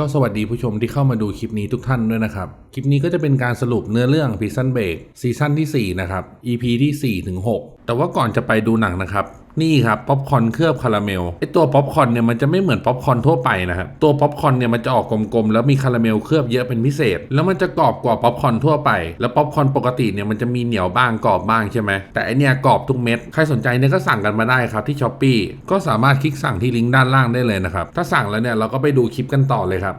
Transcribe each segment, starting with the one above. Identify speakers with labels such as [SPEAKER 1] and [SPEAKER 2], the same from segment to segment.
[SPEAKER 1] ก็สวัสดีผู้ชมที่เข้ามาดูคลิปนี้ทุกท่านด้วยนะครับ คลิปนี้ก็จะเป็นการสรุปเนื้อเรื่องพิซซันเบรกซีซั่นที่ 4 นะครับ EP ที่4ถึง6 แต่ว่าก่อนจะไปดูหนังนะครับ นี่ครับป๊อปคอร์นเคลือบคาราเมลไอตัวป๊อปคอร์นเนี่ยมันจะไม่เหมือนป๊อปคอร์นทั่วไปนะครับตัวป๊อปคอร์นเนี่ยมันจะออกกลมๆแล้วมีคาราเมลเคลือบเยอะเป็นพิเศษ แล้วมันจะกรอบกว่าป๊อปคอร์นทั่วไป แล้วป๊อปคอร์นปกติเนี่ยมันจะมีเหนียวบ้างกรอบบ้างใช่ไหมแต่อันเนี้ยกรอบทุกเม็ดใครสนใจเนี่ยก็สั่งกันมาได้ครับที่ช้อปปีก็สามารถคลิกสั่งที่ลิงก์ด้านล่างได้เลยนะครับถ้าสั่งแล้วเนี่ยเราก็ไปดูคลิปกันต่อเลยครับ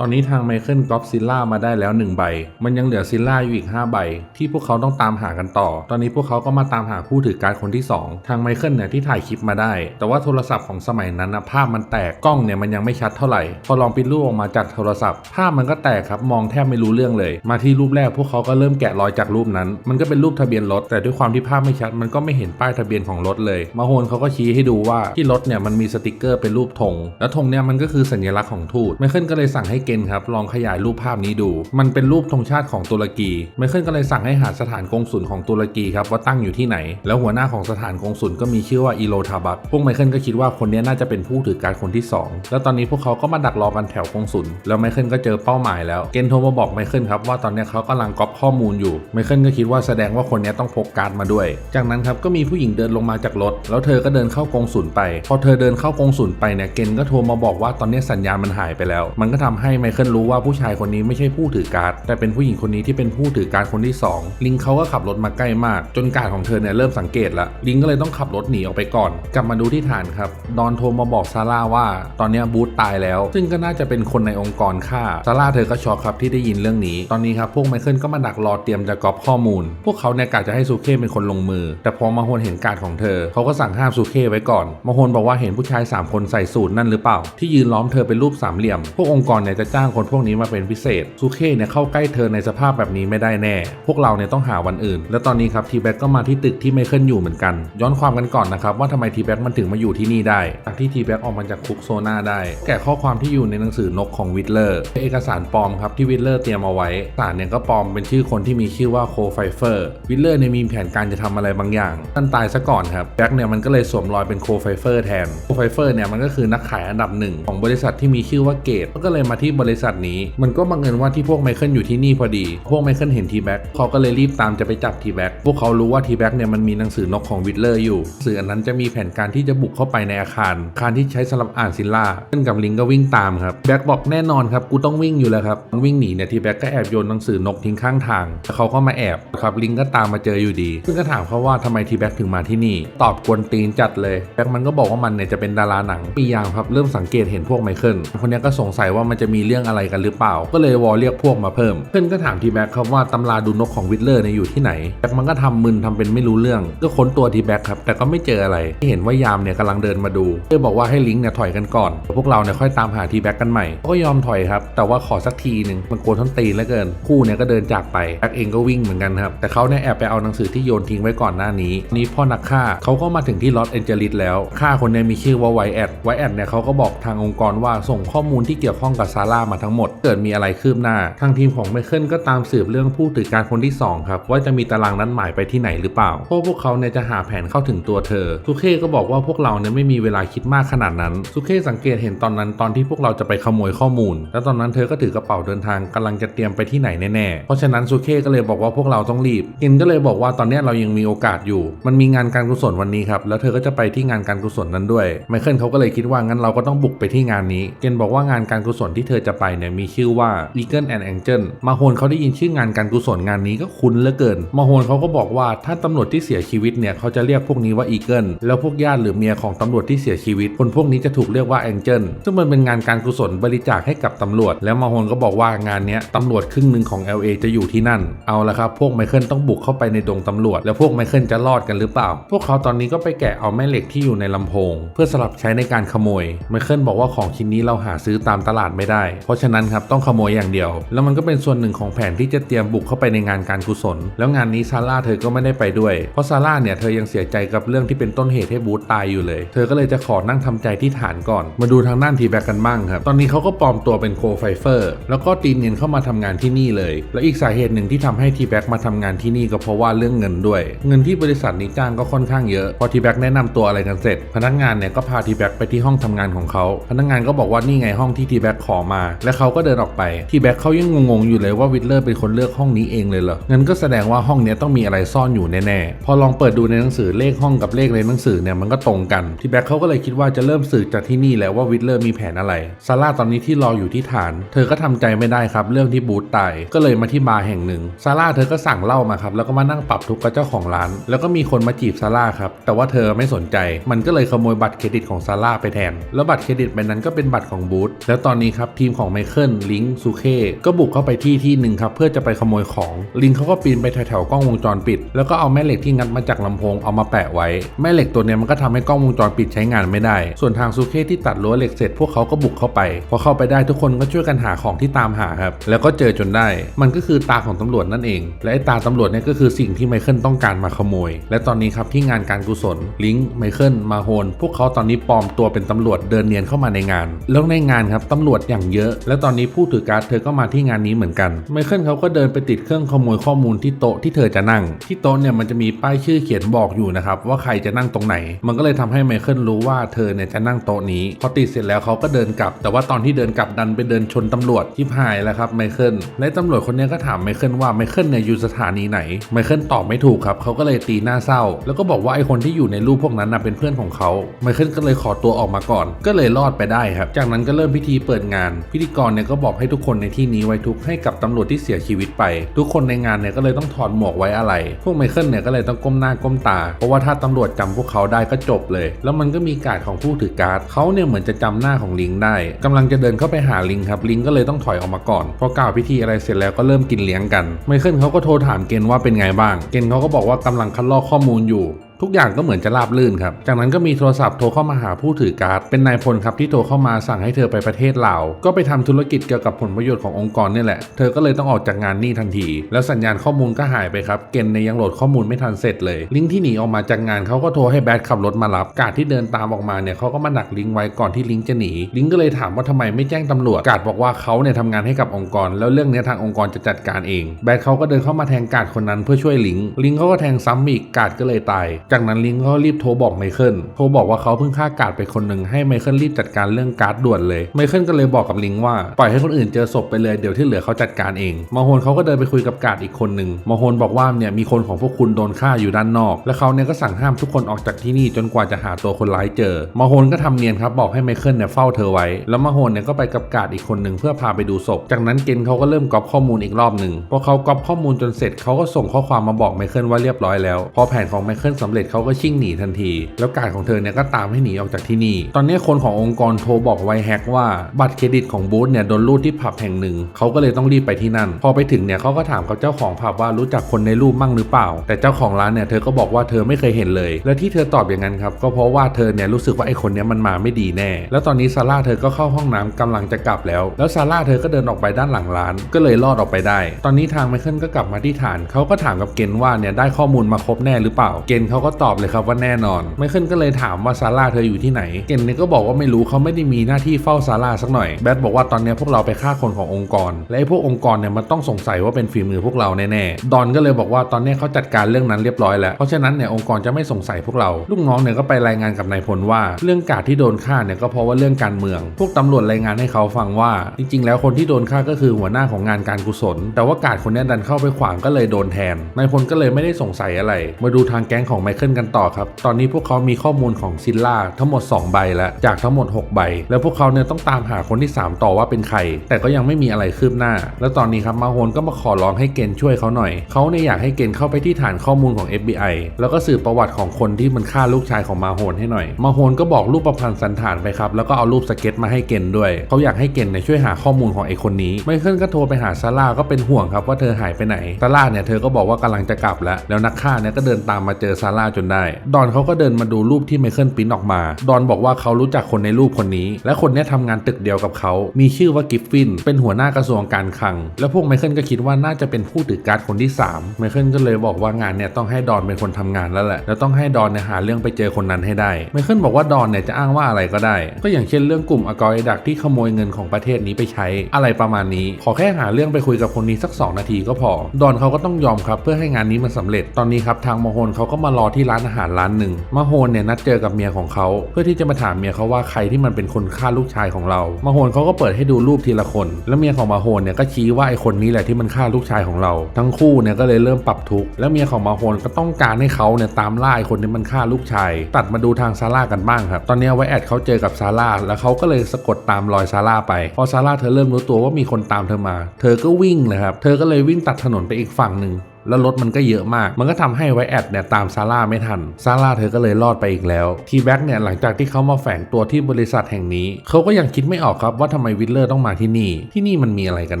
[SPEAKER 1] ตอนนี้ทางไมเคิลกอฟซิลล่ามาได้แล้ว 1 ใบ มันยังเหลือซิลล่าอยู่อีก 5 ใบ ที่พวกเขาต้องตามหากันต่อ ตอนนี้พวกเขาก็มาตามหาผู้ถือการคนที่ 2 ทางไมเคิลเนี่ยที่ถ่ายคลิปมาได้ แต่ว่าโทรศัพท์ของสมัยนั้นนะภาพมันแตกกล้องเนี่ยมันยังไม่ชัดเท่าไหร่ พอลองปริ้นรูปออกมาจากโทรศัพท์ ภาพมันก็แตกครับมองแทบไม่รู้เรื่องเลย มาที่รูปแรกพวกเขาก็เริ่มแกะรอยจากรูปนั้น มันก็เป็นรูปทะเบียนรถแต่ด้วยความที่ภาพไม่ชัดมันก็ไม่เห็นป้ายทะเบียนของรถเลย มาโฮนเขาก็ชี้ให้ดูว่าที่รถเนี่ยมันมีสติกเกอร์เป็นรูปธงแล้วธงเนี่ยมันก็คือสัญลักษณ์ของทูตไมเคิลก็เลยสั่งให้เกนครับลองขยายรูปภาพนี้ดู มันเป็นรูปธงชาติของตุรกีไมเคิลก็เลยสั่งให้หาสถานกงสุลของตุรกีครับว่าตั้งอยู่ที่ไหน แล้วหัวหน้าของสถานกงสุลก็มีชื่อว่าอีโลทาบักพวกไมเคิลก็คิดว่าคนนี้น่าจะเป็นผู้ถือการคนที่สองแล้วตอนนี้พวกเขาก็มาดักรอกันแถวกงสุลแล้วไมเคิลก็เจอเป้าหมายแล้วเกนโทรมาบอกไมเคิลครับว่าตอนนี้เขากำลังก๊อปข้อมูลอยู่ไมเคิลก็คิดว่าแสดงว่าคนนี้ต้องพกการ์ดมาด้วย จากนั้นครับก็มีผู้หญิงเดินลงมาจากรถ แล้วเธอก็เดินเข้ากงสุลไป พอเธอเดินเข้ากงสุลไปเนี่ยเกนก็โทรมาบอกว่าตอนนี้สัญญาณมันหายไปแล้ว มันก็ทำให้ไมเคิลรู้ว่าผู้ชายคนนี้ไม่ใช่ผู้ถือการ์ดแต่เป็นผู้หญิงคนนี้ที่เป็นผู้ถือการ์ดคนที่สองลิงเขาก็ขับรถมาใกล้มาก จนการ์ดของเธอเนี่ยเริ่มสังเกตละลิงก็เลยต้องขับรถหนีออกไปก่อน กลับมาดูที่ฐานครับดอนโทรมาบอกซาร่าว่าตอนนี้บูธตายแล้ว ซึ่งก็น่าจะเป็นคนในองค์กรฆ่าซาร่าเธอก็ช็อกครับที่ได้ยินเรื่องนี้ตอนนี้ครับพวกไมเคิลก็มาดักรอเตรียมจะกอปข้อมูล พวกเขาเนี่ยกะจะให้ซูเค่เป็นคนลงมือ แต่พอมาโฮนเห็นการ์ดของเธอ เขาก็สั่งห้ามซูเค่ไว้ก่อนมาโฮนบอกว่าเห็นผู้ชาย 3 คนใส่สูทนั่นหรือเปล่า ที่ยืนล้อมเธอเป็นรูปสามเหลี่ยม พวกองค์กรเนี่ยจะจ้างคนพวกนี้มาเป็นพิเศษซูเค่เนี่ยเข้าใกล้เธอในสภาพแบบนี้ไม่ได้แน่ พวกเราเนี่ยต้องหาวันอื่น แล้วตอนนี้ครับทีแบ็กก็มาที่ตึกที่ไมเคิลอยู่เหมือนกัน ย้อนความกันก่อนนะครับว่าทำไมทีแบ็กมันถึงมาอยู่ที่นี่ได้จากที่ทีแบ็กออกมาจากคุกโซนาได้ แกะข้อความที่อยู่ในหนังสือนกของวิทเลอร์เป็นเอกสารปลอมครับที่วิทเลอร์เตรียมเอาไว้สารเนี่ยก็ปลอมเป็นชื่อคนที่มีชื่อว่าโคไฟเฟอร์วิทเลอร์เนี่ยมีแผนการจะทำอะไรบางอย่างท่านตายซะก่อนครับแบ็กเนี่ยมันก็เลยสวมรอยเป็นโคไฟเฟอร์แทนโคไฟเฟอร์เนี่ยมันก็คือนักขายอันดับหนึ่งของบริษัทที่มีชื่อว่าเกตก็เลยมาทบริษัทนี้ มันก็บังเอิญว่าที่พวกไมเคิลอยู่ที่นี่พอดี พวกไมเคิลเห็นทีแบ็กเขาก็เลยรีบตามจะไปจับทีแบ็กพวกเขารู้ว่าทีแบ็กเนี่ยมันมีหนังสือนกของวิทเลอร์อยู่สื่ออันนั้นจะมีแผนการที่จะบุกเข้าไปในอาคารอาคารที่ใช้สำหรับอ่านซิลล่าเพื่อนกับลิงก็วิ่งตามครับแบ็กบอกแน่นอนครับกูต้องวิ่งอยู่แล้วครับมันวิ่งหนีเนี่ยทีแบ็กก็แอบโยนหนังสือนกทิ้งข้างทางแล้วเขาก็มาแอบครับลิงก็ตามมาเจออยู่ดีซึ่งก็ถามเขาว่าทำไมทีแบ็กถึงมาที่นี่ตอบกวนตีนจัดเลยแบ็กมันก็บอกว่ามันเนี่ยจะเป็นดาราหนังปียามครับเริ่มสังเกตเห็นพวกไมเคิลคนนี้ก็สงสัยว่ามันจะมีีเรื่องอะไรกันหรือเปล่า ก็เลยวอลเรียกพวกมาเพิ่ม เพื่อนก็ถามทีแบ็กครับว่าตำราดูนกของวิทเลอร์เนี่ยอยู่ที่ไหนแบ็กมันก็ทำมึนทำเป็นไม่รู้เรื่อง ก็ค้นตัวทีแบ็กครับแต่ก็ไม่เจออะไรที่เห็นว่ายามเนี่ยกำลังเดินมาดูเพื่อบอกว่าให้ลิงก์เนี่ยถอยกันก่อนพวกเราเนี่ยค่อยตามหาทีแบ็กกันใหม่ก็ยอมถอยครับแต่ว่าขอสักทีหนึ่งมันโกนท้นตีนเหลือเกิน คู่เนี่ยก็เดินจากไปแบ็กเองก็วิ่งเหมือนกันครับแต่เขาเนี่ยแอบไปเอาหนังสือที่โยนทิ้งไว้ก่อนหน้านี้ นี่พ่อนักฆ่าเขาก็มาถึงที่ลอสแอนเจลิสแล้วฆ่าคนเนี่ยมีชื่อว่าไวแอดไวแอดเนี่ยเขาก็บอกทางองค์กรว่าส่งข้อมูลที่เกี่ยวข้องกับซาร่ามาทั้งหมด เกิดมีอะไรคืบหน้า ทางทีมของไมเคิลก็ตามสืบเรื่องผู้ถือการคนที่สองครับ ว่าจะมีตารางนัดหมายไปที่ไหนหรือเปล่าเพราะพวกเขาเนี่ยจะหาแผนเข้าถึงตัวเธอสุเคก็บอกว่าพวกเราเนี่ยไม่มีเวลาคิดมากขนาดนั้นสุเคสังเกตเห็นตอนนั้นตอนที่พวกเราจะไปขโมยข้อมูล แล้วตอนนั้นเธอก็ถือกระเป๋าเดินทางกำลังจะเตรียมไปที่ไหนแน่ๆเพราะฉะนั้นสุเคก็เลยบอกว่าพวกเราต้องรีบเกนก็เลยบอกว่าตอนนี้เรายังมีโอกาสอยู่ มันมีงานการกุศลวันนี้ครับแล้วเธอก็จะไปที่งานการกุศลนั้นด้วยไมเคิลเขาก็เลยคิดว่างั้นเราก็ต้องบุกไปที่งานนี้ เกนบอกว่างานการกุศลที่เธอจะไปเนี่ยมีชื่อว่า Eagle and Angel มาโฮนเขาได้ยินชื่องานการกุศลงานนี้ก็คุ้นเหลือเกิน มาโฮนเขาก็บอกว่าถ้าตำรวจที่เสียชีวิตเนี่ยเขาจะเรียกพวกนี้ว่า Eagle แล้วพวกญาติหรือเมียของตำรวจที่เสียชีวิต คนพวกนี้จะถูกเรียกว่า Angel ซึ่งมันเป็นงานการกุศลบริจาคให้กับตำรวจ แล้วมาโฮนก็บอกว่างานนี้ตำรวจครึ่งหนึ่งของ LA จะอยู่ที่นั่นเอาละครับพวกไมเคิลต้องบุกเข้าไปในดงตำรวจ แล้วพวกไมเคิลจะรอดกันหรือเปล่า พวกเขาตอนนี้ก็ไปแกะเอาแม่เหล็กที่อยู่ในลำโพง เพื่อสลับใช้ในการขโมยไมเคิลบอกว่าของชิ้นนี้เราหาซื้อตามตลาดไม่ได้เพราะฉะนั้นครับต้องขโมยอย่างเดียว แล้วมันก็เป็นส่วนหนึ่งของแผนที่จะเตรียมบุกเข้าไปในงานการกุศล แล้วงานนี้ซาร่าเธอก็ไม่ได้ไปด้วย เพราะซาร่าเนี่ยเธอยังเสียใจกับเรื่องที่เป็นต้นเหตุให้บูธตายอยู่เลย เธอก็เลยจะขอนั่งทำใจที่ฐานก่อน มาดูทางด้านทีแบ็กกันบ้างครับ ตอนนี้เขาก็ปลอมตัวเป็นโคไฟเฟอร์ แล้วก็ตีนเงินเข้ามาทำงานที่นี่เลย แล้วอีกสาเหตุหนึ่งที่ทำให้ทีแบ็กมาทำงานที่นี่ก็เพราะว่าเรื่องเงินด้วย เงินที่บริษัทนี้จ้างก็ค่อนข้างเยอะ พอทีแบ็กแนะนำตัวอะไรกันเสร็จ พนักงานเนี่ยก็พาทีแบ็กไปที่ห้องทำงานของเขา พนักงานก็บอกว่านี่ไงห้องที่ทีแบ็กขอมและเขาก็เดินออกไป ที่แบ็คเขายังงงๆอยู่เลยว่าวิทเลอร์เป็นคนเลือกห้องนี้เองเลยเหรอ งั้นก็แสดงว่าห้องนี้ต้องมีอะไรซ่อนอยู่แน่ๆ พอลองเปิดดูในหนังสือเลขห้องกับเลขในหนังสือเนี่ยมันก็ตรงกัน ที่แบ็คเขาก็เลยคิดว่าจะเริ่มสืบจากที่นี่แล้วว่าวิทเลอร์มีแผนอะไร ซาร่าตอนนี้ที่รออยู่ที่ฐาน เธอก็ทำใจไม่ได้ครับ เรื่องที่บูธตาย ก็เลยมาที่บาร์แห่งหนึ่ง ซาร่าเธอก็สั่งเหล้ามาครับ แล้วก็มานั่งปรับทุกข์กับเจ้าของร้าน แล้วก็มีคนมาจีบซาร่าครับ แต่ว่าเธอไม่สนใจ มันก็เลยขโมยบัตรเครดิตของซาร่าไปแทน แล้วบัตรเครดิตใบนั้นก็เป็นบัตรของบูธแล้วตอนนี้ครับทีมของไมเคิลลิงค์ซูเคก็บุกเข้าไปที่ที่หนึ่งครับเพื่อจะไปขโมยของลิงเขาก็ปีนไปแถวๆกล้องวงจรปิด แล้วก็เอาแม่เหล็กที่งัดมาจากลำโพงเอามาแปะไว้ แม่เหล็กตัวเนี้ยมันก็ทำให้กล้องวงจรปิดใช้งานไม่ได้ ส่วนทางซูเคที่ตัดรั้วเหล็กเสร็จพวกเขาก็บุกเข้าไป พอเข้าไปได้ทุกคนก็ช่วยกันหาของที่ตามหาครับแล้วก็เจอจนได้ มันก็คือตาของตำรวจนั่นเอง และไอ้ตาตำรวจเนี่ยก็คือสิ่งที่ไมเคิลต้องการมาขโมย และตอนนี้ครับที่งานการกุศลลิงค์ไมเคิลมาโฮนพวกเขาตอนนี้ปลอมตัวเป็นตำรวจเดินเนียนเข้ามาในงาน แล้วในงานครับตำรวจอย่างเยอะ และตอนนี้ผู้ถือการ์ดเธอก็มาที่งานนี้เหมือนกัน ไมเคิลเขาก็เดินไปติดเครื่องขโมยข้อมูลที่โต๊ะที่เธอจะนั่ง ที่โต๊ะเนี่ยมันจะมีป้ายชื่อเขียนบอกอยู่นะครับว่าใครจะนั่งตรงไหน มันก็เลยทำให้ไมเคิลรู้ว่าเธอเนี่ยจะนั่งโต๊ะนี้ พอติดเสร็จแล้วเขาก็เดินกลับ แต่ว่าตอนที่เดินกลับดันไปเดินชนตำรวจที่พายแล้วครับไมเคิลและตำรวจคนนี้ก็ถามไมเคิลว่าไมเคิลเนี่ยอยู่สถานีไหนไมเคิลตอบไม่ถูกครับเขาก็เลยตีหน้าเศร้า แล้วก็บอกว่าไอคนที่อยู่ในรูปพวกนั้นน่ะเป็นเพื่อนของเขาไมเคิลก็เลยขอตัวออกมาก่อน ก็เลยรอดไปได้ครับ จากนั้นก็เริ่มพิธีเปิดงานพิธีกรเนี่ยก็บอกให้ทุกคนในที่นี้ไว้ทุกให้กับตำรวจที่เสียชีวิตไป ทุกคนในงานเนี่ยก็เลยต้องถอดหมวกไว้อะไร พวกไมเคิลเนี่ยก็เลยต้องก้มหน้าก้มตา เพราะว่าถ้าตำรวจจำพวกเขาได้ก็จบเลย แล้วมันก็มีการดของผู้ถือการ์ดเขาเนี่ยเหมือนจะจำหน้าของลิงได้กำลังจะเดินเข้าไปหาลิงครับลิงก็เลยต้องถอยออกมาก่อนพอกล่าวพิธีอะไรเสร็จแล้วก็เริ่มกินเลี้ยงกันไมเคิลเขาก็โทรถามเกณฑ์ว่าเป็นไงบ้าง เกณฑ์เขาก็บอกว่ากำลังคัดลอกข้อมูลอยู่ ทุกอย่างก็เหมือนจะราบลื่นครับ จากนั้นก็มีโทรศัพท์โทรเข้ามาหาผู้ถือการ์ด เป็นนายพลครับที่โทรเข้ามาสั่งให้เธอไปประเทศลาว ก็ไปทำธุรกิจเกี่ยวกับผลประโยชน์ขององค์กรนี่แหละ เธอก็เลยต้องออกจากงานนี่ทันที แล้วสัญญาณข้อมูลก็หายไปครับ เกณฑ์ในยังโหลดข้อมูลไม่ทันเสร็จเลย ลิงก์ที่หนีออกมาจากงานเขาก็โทรให้แบดขับรถมารับ การ์ดที่เดินตามออกมาเนี่ยเขาก็มาดักลิงก์ไว้ก่อนที่ลิงก์จะหนี ลิงก์ก็เลยถามว่าทำไมไม่แจ้งตำรวจ การ์ดบอกว่าเขาเนี่ยทำงานให้กับองค์กร แล้วเรื่องนี้ทางองค์กรจะจัดการเอง แบดเขาก็เดินเข้ามาแทงการดคนนั้นเพื่อช่วยลิงก์ลิงก์เขาก็แทงซ้ำอีกการดก็เลยตายจากนั้นลิงก็รีบโทรบอกไมเคิล โทรบอกว่าเขาเพิ่งฆ่าการดไปคนหนึ่งให้ไมเคิลรีบจัดการเรื่องการ์ดด่วนเลย ไมเคิลก็เลยบอกกับลิงก์ว่าปล่อยให้คนอื่นเจอศพไปเลยเดี๋ยวที่เหลือเขาจัดการเองมาโฮนเขาก็เดินไปคุยกับการดอีกคนหนึ่งมาโฮนบอกว่าเนี่ยมีคนของพวกคุณโดนฆ่าอยู่ด้านนอก และเขาเนี่ยก็สั่งห้ามทุกคนออกจากที่นี่จนกว่าจะหาตัวคนร้ายเจอมาโฮนก็ทำเนียนครับบอกให้ไมเคิลเนี่ยเฝ้าเธอไว้ แล้วมาโฮนเนี่ยก็ไปกับการดอีกคนหนึ่งเพื่อพาไปดูศพ จากนั้นเกนเขาก็เริ่มก๊อปข้อมูลอีกรอบหนึ่งพอเขาก๊อปข้อมูลจนเสร็จเขาก็ส่งข้อความมาบอกไมเคิลว่าเรียบร้อยแล้วพอแผนของไมเคิลสำเร็จเขาก็ชิ่งหนีทันที แล้วการดของเธอเนี่ยก็ตามให้หนีออกจากที่นี่ ตอนนี้คนขององค์กรโทรบอกไวแฮกว่าบัตรเครดิตของบูธเนี่ยโดนรูดที่ผับแห่งหนึ่งเขาก็เลยต้องรีบไปที่นั่น พอไปถึงเนี่ยเขาก็ถามกับเจ้าของผับว่ารู้จักคนในรูปมั่งหรือเปล่า แต่เจ้าของร้านเนี่ยเธอก็บอกว่าเธอไม่เคยเห็นเลย และที่เธอตอบอย่างนั้นครับก็เพราะว่าเธอเนี่ยรู้สึกว่าไอ้คนนี้มันมาไม่ดีแน่ แล้วตอนนี้ซาร่าเธอก็เข้าห้องน้ำกำลังจะกลับแล้ว แล้วซาร่าเธอก็เดินออกไปด้านหลังร้าน ก็เลยรอดออกไปได้ ตอนนี้ทางไมเคิลก็กลับมาที่ฐานเขาก็ถามกับเกนว่าเนี่ยได้ข้อมูลมาครบแน่หรือเปล่า เกนเขากตอบเลยครับว่าแน่นอน ไมเคิลก็เลยถามว่าซาร่าเธออยู่ที่ไหน เกนเนี่ยก็บอกว่าไม่รู้เขาไม่ได้มีหน้าที่เฝ้าซาร่าสักหน่อย แบทบอกว่าตอนนี้พวกเราไปฆ่าคนขององค์กร และไอ้พวกองค์กรเนี่ยมันต้องสงสัยว่าเป็นฝีมือพวกเราแน่ๆ ดอนก็เลยบอกว่าตอนนี้เขาจัดการเรื่องนั้นเรียบร้อยแล้ว เพราะฉะนั้นเนี่ยองค์กรจะไม่สงสัยพวกเรา ลูกน้องเนี่ยก็ไปรายงานกับนายพลว่า เรื่องการที่โดนฆ่าเนี่ยก็เพราะว่าเรื่องการเมือง พวกตำรวจรายงานให้เขาฟังว่า จริง ๆ แล้วคนที่โดนฆ่าก็คือหัวหน้าของงานการกุศล แต่ว่าการคนนี้ดันเข้าไปขวางก็เลยโดนแทน นายพลก็เลยไม่ได้สงสัยอะไร มาดูทางแก๊งของไมเคิลกันต่อครับ ตอนนี้พวกเขามีข้อมูลของซิลล่าทั้งหมด 2 ใบแล้ว จากทั้งหมด 6 ใบ แล้วพวกเขาเนี่ยต้องตามหาคนที่ 3 ต่อว่าเป็นใคร แต่ก็ยังไม่มีอะไรคืบหน้า แล้วตอนนี้ครับมาโฮนก็มาขอร้องให้เกณฑ์ช่วยเขาหน่อย เขาเนี่ยอยากให้เกณฑ์เข้าไปที่ฐานข้อมูลของ FBI แล้วก็สืบประวัติของคนที่มันฆ่าลูกชายของมาโฮนให้หน่อย มาโฮนก็บอกรูปประพันธ์สันฐานไปครับ แล้วก็เอารูปสเก็ตมาให้เกณฑ์ด้วย เขาอยากให้เกณฑ์เนี่ยช่วยหาข้อมูลของไอ้คนนี้ ไมเคิลก็โทรไปหาซาร่าก็เป็นห่วงครับว่าเธอหายไปไหน ซาร่าเนี่ยเธอก็บอกว่ากำลังจะกลับแล้ว แล้วนักฆ่าเนี่ยก็เดินตามมาเจอซาร่าจนได้ ดอนเขาก็เดินมาดูรูปที่ไมเคิลปิ้นออกมา ดอนบอกว่าเขารู้จักคนในรูปคนนี้ และคนนี้ทำงานตึกเดียวกับเขา มีชื่อว่ากิฟฟิน เป็นหัวหน้ากระทรวงการคลัง แล้วพวกไมเคิลก็คิดว่าน่าจะเป็นผู้ถือการ์ดคนที่3ไมเคิลก็เลยบอกว่างานเนี่ยต้องให้ดอนเป็นคนทำงานแล้วแหละ แล้วต้องให้ดอนเนี่ยหาเรื่องไปเจอคนนั้นให้ได้ ไมเคิลบอกว่าดอนเนี่ยจะอ้างว่าอะไรก็ได้ ก็อย่างเช่นเรื่องกลุ่มอกอยดักที่ขโมยเงินของประเทศนี้ไปใช้ อะไรประมาณนี้ ขอแค่หาเรื่องไปคุยกับคนนี้สัก 2 นาทีก็พอ ดอนเขาก็ต้องยอมครับเพื่อให้งานนี้มันสำเร็จ ตอนนี้ครับทางมโฮนเขาก็มารอที่ร้านอาหารร้านหนึ่งมาโฮนเนี่ยนัดเจอกับเมียของเขาเพื่อที่จะมาถามเมียเขาว่าใครที่มันเป็นคนฆ่าลูกชายของเรามาโฮนเขาก็เปิดให้ดูรูปทีละคน แล้วเมียของมาโฮนเนี่ยก็ชี้ว่าไอคนนี้แหละที่มันฆ่าลูกชายของเรา ทั้งคู่เนี่ยก็เลยเริ่มปรับทุกข์แล้วเมียของมาโฮนก็ต้องการให้เขาเนี่ยตามล่าไอคนที่มันฆ่าลูกชาย ตัดมาดูทางซาร่ากันบ้างครับตอนนี้ไวแอดเขาเจอกับซาร่าแล้วเขาก็เลยสะกดตามรอยซาร่าไปพอซาร่าเธอเริ่มรู้ตัวว่ามีคนตามเธอมา เธอก็วิ่งเลยครับเธอก็เลยวิ่งตัดถนนไปอีกฝั่งหนึ่ง แล้วรถมันก็เยอะมาก มันก็ทำให้ไวแอดเนี่ยตามซาร่าไม่ทัน ซาร่าเธอก็เลยรอดไปอีกแล้ว ทีแบ็กเนี่ยหลังจากที่เขามาแฝงตัวที่บริษัทแห่งนี้เขาก็ยังคิดไม่ออกครับว่าทำไมวิลเลอร์ต้องมาที่นี่ ที่นี่มันมีอะไรกัน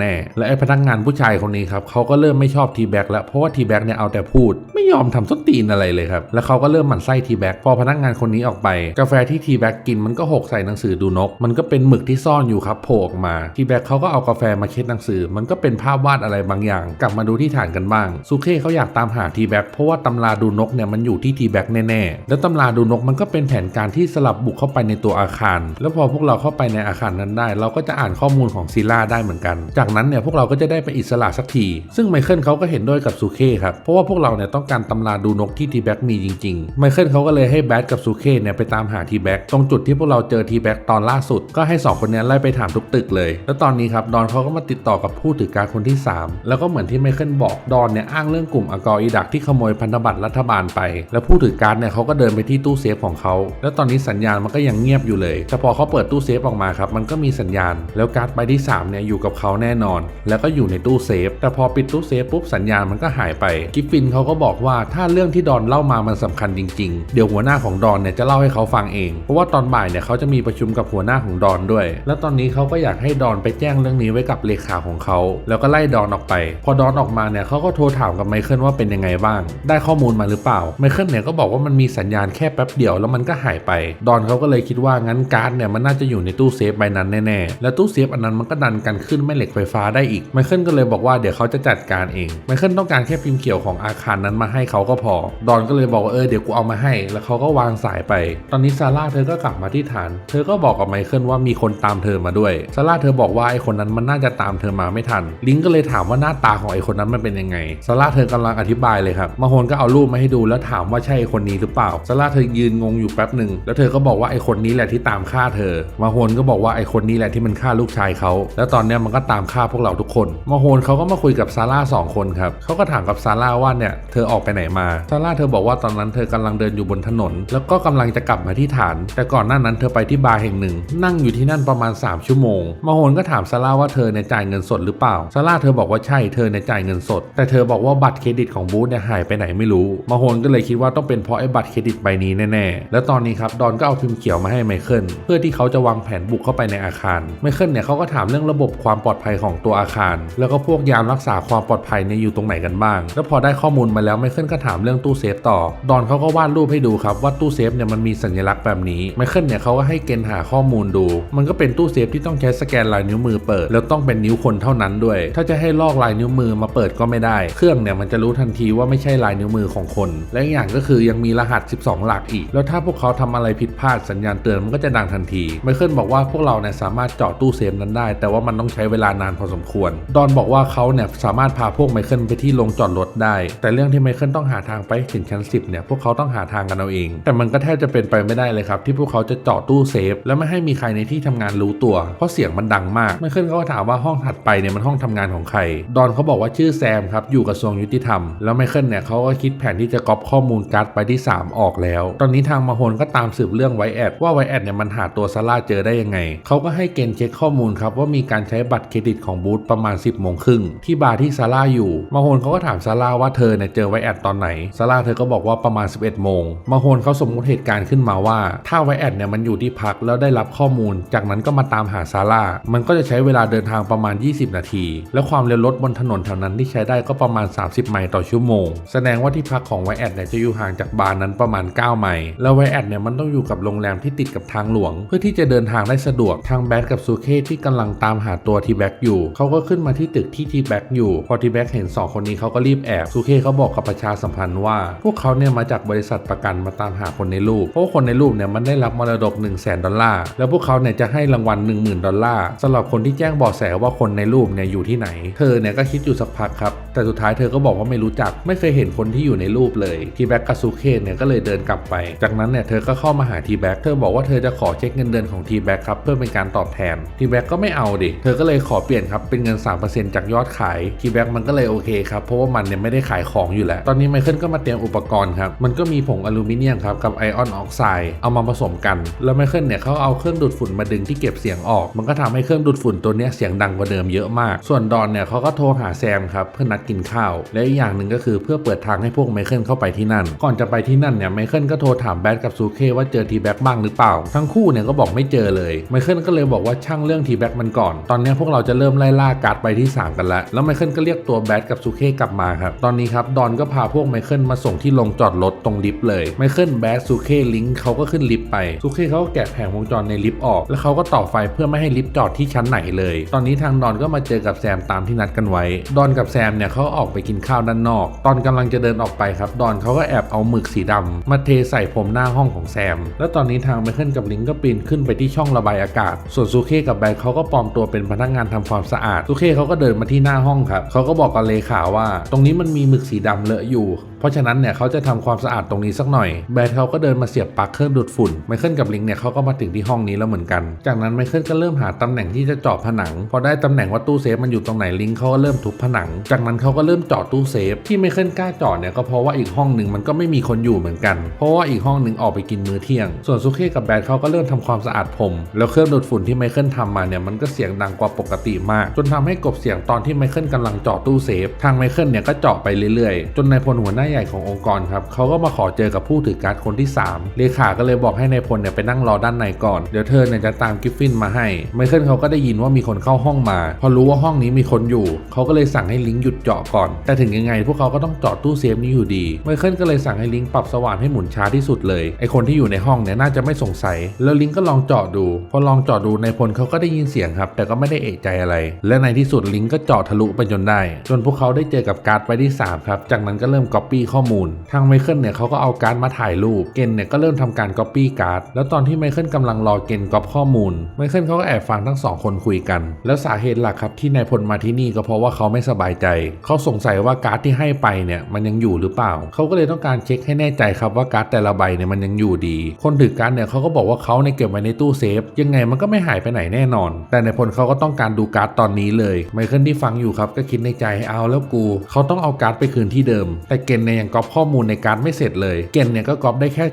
[SPEAKER 1] แน่ และไอ้พนักงานผู้ชายคนนี้ครับเขาก็เริ่มไม่ชอบทีแบ็กแล้ว เพราะว่าทีแบ็กเนี่ยเอาแต่พูด ไม่ยอมทำส้นตีนอะไรเลยครับ แล้วเขาก็เริ่มหมั่นไส้ทีแบ็กพอพนักงานคนนี้ออกไป กาแฟที่ทีแบ็กกินมันก็หกใส่หนังสือดูนก มันก็เป็นหมึกที่ซ่อนอยู่ครับโผล่ออกมาทีแบ็กเขาก็เอากาแฟมาเช็ดหนังสือ มันก็เป็นภาพวาดอะไรบางอย่าง กลับมาดูที่ฐานกันบ้างซูเค่เขาอยากตามหาทีแบ็กเพราะว่าตำราดูนกเนี่ยมันอยู่ที่ทีแบ็กแน่ๆ แล้วตำราดูนกมันก็เป็นแผนการที่สลับบุกเข้าไปในตัวอาคาร แล้วพอพวกเราเข้าไปในอาคารนั้นได้ เราก็จะอ่านข้อมูลของซีล่าได้เหมือนกัน จากนั้นเนี่ยพวกเราก็จะได้ไปอิสระสักที ซึ่งไมเคิลเขาก็เห็นด้วยกับซูเค่ครับ เพราะว่าพวกเราเนี่ยต้องการตำราดูนกที่ทีแบ็กมีจริงๆ ไมเคิลเขาก็เลยให้แบทกับซูเค่เนี่ยไปตามหาทีแบ็กตรงจุดที่พวกเราเจอทีแบ็กตอนล่าสุด ก็ให้สองคนนี้ไล่ไปถามทุกตึกเลย แล้วตอนนี้ครับดอนเขาก็มาติดต่อกับผู้ถือการคนที่สามแล้วก็เหมือนที่ไมเคิลบอกดอนเนี่ยอ้างเรื่องกลุ่มอากออีดักที่ขโมยพันธบัตรรัฐบาลไป แล้วผู้ถือการ์ดเนี่ยเขาก็เดินไปที่ตู้เซฟของเขา แล้วตอนนี้สัญญาณมันก็ยังเงียบอยู่เลยแต่พอเขาเปิดตู้เซฟออกมาครับมันก็มีสัญญาณ แล้วการ์ดใบที่3เนี่ยอยู่กับเขาแน่นอน แล้วก็อยู่ในตู้เซฟแต่พอปิดตู้เซฟปุ๊บสัญญาณมันก็หายไปกิฟฟินเขาก็บอกว่าถ้าเรื่องที่ดอนเล่ามามันสำคัญจริง ๆ เดี๋ยวหัวหน้าของดอนเนี่ยจะเล่าให้เขาฟังเอง เพราะว่าตอนบ่ายเนี่ยเขาจะมีประชุมกับหัวหน้าของดอนด้วย แล้วตอนนี้เขาก็อยากให้ดอนไปแจ้งเรื่องนี้ไว้กับเลขาของเขา แล้วก็ไล่ดอนออกไป พอดอนออกมาเนี่ยเขาก็โทรถามกับไมเคิลว่าเป็นยังไงบ้าง ได้ข้อมูลมาหรือเปล่าไมเคิลเนี่ยก็บอกว่ามันมีสัญญาณแค่แป๊บเดียวแล้วมันก็หายไป ดอนเขาก็เลยคิดว่างั้นการ์ดเนี่ยมันน่าจะอยู่ในตู้เซฟใบนั้นแน่ๆ แล้วตู้เซฟอันนั้นมันก็ดันกันขึ้นแม่เหล็กไฟฟ้าได้อีกไมเคิลก็เลยบอกว่าเดี๋ยวเขาจะจัดการเองไมเคิลต้องการแค่พิมพ์เขียวของอาคารนั้นมาให้เขาก็พอ ดอนก็เลยบอกว่าเออเดี๋ยวกูเอามาให้ แล้วเขาก็วางสายไป ตอนนี้ซาร่าเธอก็กลับมาที่ฐาน เธอก็บอกกับไมเคิลว่ามีคนตามเธอมาด้วยซาร่าเธอบอกว่าไอคนนั้นมันน่าจะตามเธอมาไม่ทัน ลิงก็เลยถามว่าหน้าตาของไอคนนั้นมันเป็นยังไงซาร่าเธอกำลังอธิบายเลยครับมาโฮนก็เอารูปมาให้ดูแล้วถามว่าใช่คนนี้หรือเปล่าซาร่าเธอยืนงงอยู่แป๊บหนึ่งแล้วเธอก็บอกว่าไอคนนี้แหละที่ตามฆ่าเธอมาโฮนก็บอกว่าไอคนนี้แหละที่มันฆ่าลูกชายเขาแล้วตอนนี้มันก็ตามฆ่าพวกเราทุกคนมาโฮนเขาก็มาคุยกับซาร่าสองคนครับเขาก็ถามกับซาร่าว่าเนี่ยเธอออกไปไหนมาซาร่าเธอบอกว่าตอนนั้นเธอกำลังเดินอยู่บนถนน แล้วก็กำลังจะกลับมาที่ฐาน แต่ก่อนหน้านั้นเธอไปที่บาร์แห่งหนึ่ง นั่งอยู่ที่นั่นประมาณ 3 ชั่วโมงมาโฮนก็ถามซาร่าว่าเธอเนี่ยจ่ายเงินสดหรือเปล่าซาร่าเธอบอกว่าใช่เธอเนี่ยจ่ายเงินสด แต่เธอบอกว่าบัตรเครดิตของบูธเนี่ยหายไปไหนไม่รู้ มาโฮนก็เลยคิดว่าต้องเป็นเพราะไอ้บัตรเครดิตใบนี้แน่ๆ แล้วตอนนี้ครับดอนก็เอาพิมพ์เขียวมาให้ไมเคิลเพื่อที่เขาจะวางแผนบุกเข้าไปในอาคารไมเคิลเนี่ยเขาก็ถามเรื่องระบบความปลอดภัยของตัวอาคาร แล้วก็พวกยามรักษาความปลอดภัยเนี่ยอยู่ตรงไหนกันบ้าง แล้วพอได้ข้อมูลมาแล้วไมเคิลก็ถามเรื่องตู้เซฟต่อ ดอนเขาก็วาดรูปให้ดูครับว่าตู้เซฟเนี่ยมันมีสัญลักษณ์แบบนี้ไมเคิลเนี่ยเขาก็ให้เกณฑ์หาข้อมูลดู มันก็เป็นตู้เซฟที่ต้องใช้สแกนลายนิ้วมือเปิด แล้วต้องเป็นนิ้วคนเท่านั้นด้วย ถ้าจะให้ลอกลายนิ้วมือมาเปิดก็ไม่ได้เครื่องเนี่ยมันจะรู้ทันทีว่าไม่ใช่ลายนิ้วมือของคน และอีกอย่างก็คือยังมีรหัส 12 หลักอีก แล้วถ้าพวกเขาทำอะไรผิดพลาดสัญญาณเตือนมันก็จะดังทันทีไมเคิลบอกว่าพวกเราเนี่ยสามารถเจาะตู้เซฟนั้นได้ แต่ว่ามันต้องใช้เวลานานพอสมควร ดอนบอกว่าเขาเนี่ยสามารถพาพวกไมเคิลไปที่โรงจอดรถได้ แต่เรื่องที่ไมเคิลต้องหาทางไปถึงชั้น 10เนี่ยพวกเขาต้องหาทางกันเอาเอง แต่มันก็แทบจะเป็นไปไม่ได้เลยครับที่พวกเขาจะเจาะตู้เซฟ และไม่ให้มีใครในที่ทำงานรู้ตัว เพราะเสียงมันดังมากไมเคิลเขาก็ถามว่าห้องถัดไปเนี่ยมันห้องทำงานของใคร ดอนเขาบอกว่าชื่อแซมครับอยู่กระทรวงยุติธรรม แล้วไมเคิลเนี่ยเขาก็คิดแผนที่จะก๊อปข้อมูลการ์ดไปที่ 3 ออกแล้ว ตอนนี้ทางมาโฮนก็ตามสืบเรื่องไวแอดว่าไวแอดเนี่ยมันหาตัวซาร่าเจอได้ยังไง เขาก็ให้เกณฑ์เช็คข้อมูลครับว่ามีการใช้บัตรเครดิตของบูธประมาณ 10โมงครึ่งที่บาร์ที่ซาร่าอยู่ มาโฮนเขาก็ถามซาร่าว่าเธอเนี่ยเจอไวแอดตอนไหน ซาร่าเธอก็บอกว่าประมาณ 11โมง มาโฮนเขาสมมติเหตุการณ์ขึ้นมาว่า ถ้าไวแอดเนี่ยมันอยู่ที่พักแล้วได้รับข้อมูล จากนั้นก็มาตามหาซาร่า มันก็จะใช้เวลาเดินทางประมาณ 20 นาที และความเร็วรถบนถนนแถวนั้นที่ใช้ได้ก็ประมาณ30 ไมล์ต่อชั่วโมง แสดงว่าที่พักของไวแอดเนี่ยจะอยู่ห่างจากบาร์นั้นประมาณ 9 ไมล์ แล้วไวแอดเนี่ยมันต้องอยู่กับโรงแรมที่ติดกับทางหลวง เพื่อที่จะเดินทางได้สะดวก ทางแบทกับซูเคที่กำลังตามหาตัวทีแบ็กอยู่ เขาก็ขึ้นมาที่ตึกที่ทีแบ็กอยู่ พอทีแบ็กเห็น 2 คนนี้เขาก็รีบแอบ ซูเคเขาบอกกับประชาสัมพันธ์ว่า พวกเขาเนี่ยมาจากบริษัทประกันมาตามหาคนในรูป เพราะคนในรูปเนี่ยมันได้รับมรดก 1 0 0 0 0แสนดอลลาร์ แล้วพวกเขาเนี่ยจะให้รางวัล 10,000 ดอลลาร์สำหรับคนที่แจ้งเบาะแสว่าคนในรูปเนี่ยอยู่ที่ไหน เธอเนี่ยก็คิดอยู่สักพักครับ แต่สุดท้ายเธอก็บอกว่าไม่รู้จัก ไม่เคยเห็นคนที่อยู่ในรูปเลยทีแบ็กกับซูเคเนี่ยก็เลยเดินกลับไป จากนั้นเนี่ยเธอก็เข้ามาหาทีแบ็กเธอบอกว่าเธอจะขอเช็คเงินเดือนของทีแบ็กครับเพื่อเป็นการตอบแทนทีแบ็กก็ไม่เอาดิ เธอก็เลยขอเปลี่ยนครับเป็นเงิน 3%จากยอดขายทีแบ็กมันก็เลยโอเคครับเพราะว่ามันเนี่ยไม่ได้ขายของอยู่แล้ว ตอนนี้ไมเคิลก็มาเตรียมอุปกรณ์ครับมันก็มีผงอลูมิเนียมครับกับไอออนออกไซด์เอามาผสมกัน แล้วไมเคิลเนี่ยเขาเอาเครื่องดูดฝุ่นมาดึงที่เก็บเสียงออก มันก็ทำให้เครื่องดูดฝุ่นตัวเนี้ยเสียงดังกว่าเดิมเยอะมาก ส่วนดอนเนี่ยเขาก็โทรหาแซมครับเพื่อนัดกินข้าวและอีกอย่างหนึ่งก็คือเพื่อเปิดทางให้พวกไมเคิลเข้าไปที่นั่น ก่อนจะไปที่นั่นเนี่ยไมเคิลก็โทรถามแบทกับซูเคว่าเจอทีแบ็กบ้างหรือเปล่า ทั้งคู่เนี่ยก็บอกไม่เจอเลยไมเคิลก็เลยบอกว่าช่างเรื่องทีแบ็กมันก่อน ตอนนี้พวกเราจะเริ่มไล่ล่าการ์ดไปที่ 3 กันล้วแล้วไมเคิลก็เรียกตัวแบทกับซูเคกลับมาครับตอนนี้ครับดอนก็พาพวกไมเคิลมาส่งที่ลงจอดรถตรงลิฟต์เลยไมเคิลแบทซูเคลิงเขาก็ขึ้นลิฟต์ไปซูเคเขาก็แกะแผงวงจรในลิฟต์ออก แล้วเขาก็ต่อไฟเพื่อไม่ให้ลิฟต์จอดที่ชั้นไหนเลย ตอนนี้ทางดอนก็มาเจอกับแซมตามที่นัดกันไว้ ดอนกับแซมเนี่ยเขาออกไปกินข้าวด้านนอก ตอนกำลังจะเดินออกไปครับ ดอนเขาก็แอบเอาหมึกสีดำมาเทใส่ผมหน้าห้องของแซม แล้วตอนนี้ทางไมเคิลกับลิงก็ปีนขึ้นไปที่ช่องระบายอากาศ ส่วนซูเคกับแบทเขาก็ปลอมตัวเป็นพนักงานทำความสะอาดซูเคเขาก็เดินมาที่หน้าห้องครับเขาก็บอกกับเลขาว่า ตรงนี้มันมีหมึกสีดำเลอะอยู่ เพราะฉะนั้นเนี่ยเขาจะทำความสะอาดตรงนี้สักหน่อย แบทเขาก็เดินมาเสียบปลั๊กเครื่องดูดฝุ่นไมเคิลกับลิงเนี่ยเขาก็มาถึงที่ห้องนี้แล้วเหมือนกัน จากนั้นไมเคิลก็เริ่มหาตำแหน่งที่จะเจาะผนัง พอได้ตำแหน่งว่าตู้เซฟมันอยู่ตรงไหนลิงเขาก็เริ่มทุบผนัง จากนั้นเขาก็เริ่มเจาะตู้เซฟที่ไมเคิลกล้าเจาะเนี่ยก็เพราะว่าอีกห้องหนึ่งมันก็ไม่มีคนอยู่เหมือนกัน เพราะว่าอีกห้องหนึ่งออกไปกินมื้อเที่ยง ส่วนซูเคกับแบทเขาก็เริ่มทำความสะอาดผม แล้วเครื่องดูดฝุ่นที่ไมเคิลทำมาเนี่ยมันก็เสียงดังกว่าปกติมาก จนทำให้กบเสียงตอนที่ไมเคิลกำลังเจาะตู้เซฟทางไมเคิลเนี่ยก็เจาะไปเรื่อยๆ จนนายพลหัวหน้าใหญ่ขององค์กรครับเขาก็มาขอเจอกับผู้ถือการ์ดคนที่ 3 เลขาก็เลยบอกให้นายพลเนี่ยไปนั่งรอด้านในก่อนเดี๋ยวเธอเนี่ยจะตามกิฟฟินมาให้ไมเคิลเขาก็ได้ยินว่ามีคนเข้าห้องมา พอรู้ว่าห้องนี้มีคนอยู่เขาก็เลยสั่งให้ลิงหยุดเจาะก่อน แต่ถึงยังไง พวกเขาก็ต้องเจาะตู้เซฟนี้อยู่ดีไมเคิลก็เลยสั่งให้ลิงปรับสว่านให้หมุนช้าที่สุดเลยไอคนที่อยู่ในห้องเนี่ยน่าจะไม่สงสัย แล้วลิงก็ลองเจาะดู พอลองเจาะดูนายพลเขาก็ได้ยินเสียงครับ แต่ก็ไม่ได้เอะใจอะไร และในที่สุดลิงก็เจาะทะลุไปจนได้ จนพวกเขาได้เจอกับการ์ดใบที่สามครับ จากนั้นก็เริ่มก๊อปปี้ข้อมูล ทางไมเคิลเนี่ยเขาก็เอาการ์ดมาถ่ายรูป เกนเนี่ยก็เริ่มทำการก๊อปปี้การ์ด แล้วตอนที่ไมเคิลกำลังรอเกนก๊อปข้อมูล ไมเคิลเขาก็แอบฟังทั้งสองคนคุยกัน แล้วสาเหตุหลักครับที่นายพลมาที่นี่ก็เพราะว่าเขาไม่สบายใจ เขาสงสัยว่าการ์ดที่ให้ไปเนี่ยมันยังอยู่หรือเปล่า เขาก็เลยต้องการเช็คให้แน่ใจครับว่าการ์ดแต่ละใบเนี่ยมันยังอยู่ดี คนถือการ์ดเนี่ยเขาก็บอกว่าเขาเนี่ยเก็บไว้ในตู้เซฟ ยังไงมันก็ไม่หายไปไหนแน่นอน แต่นายพลเขาก็ต้องการดูการ์ดตอนนี้เลย ไมเคิลที่ฟังอยู่ครับก็คิดในใจเอาแล้วกู เขาต้องเอาการ์ดไปคืนที่เดิม แต่เกนเนี่ยยังก๊อปข้อมูลในการ์ดไม่เสร็จเลย เกนเนี่ยก็ก๊อปได้แค่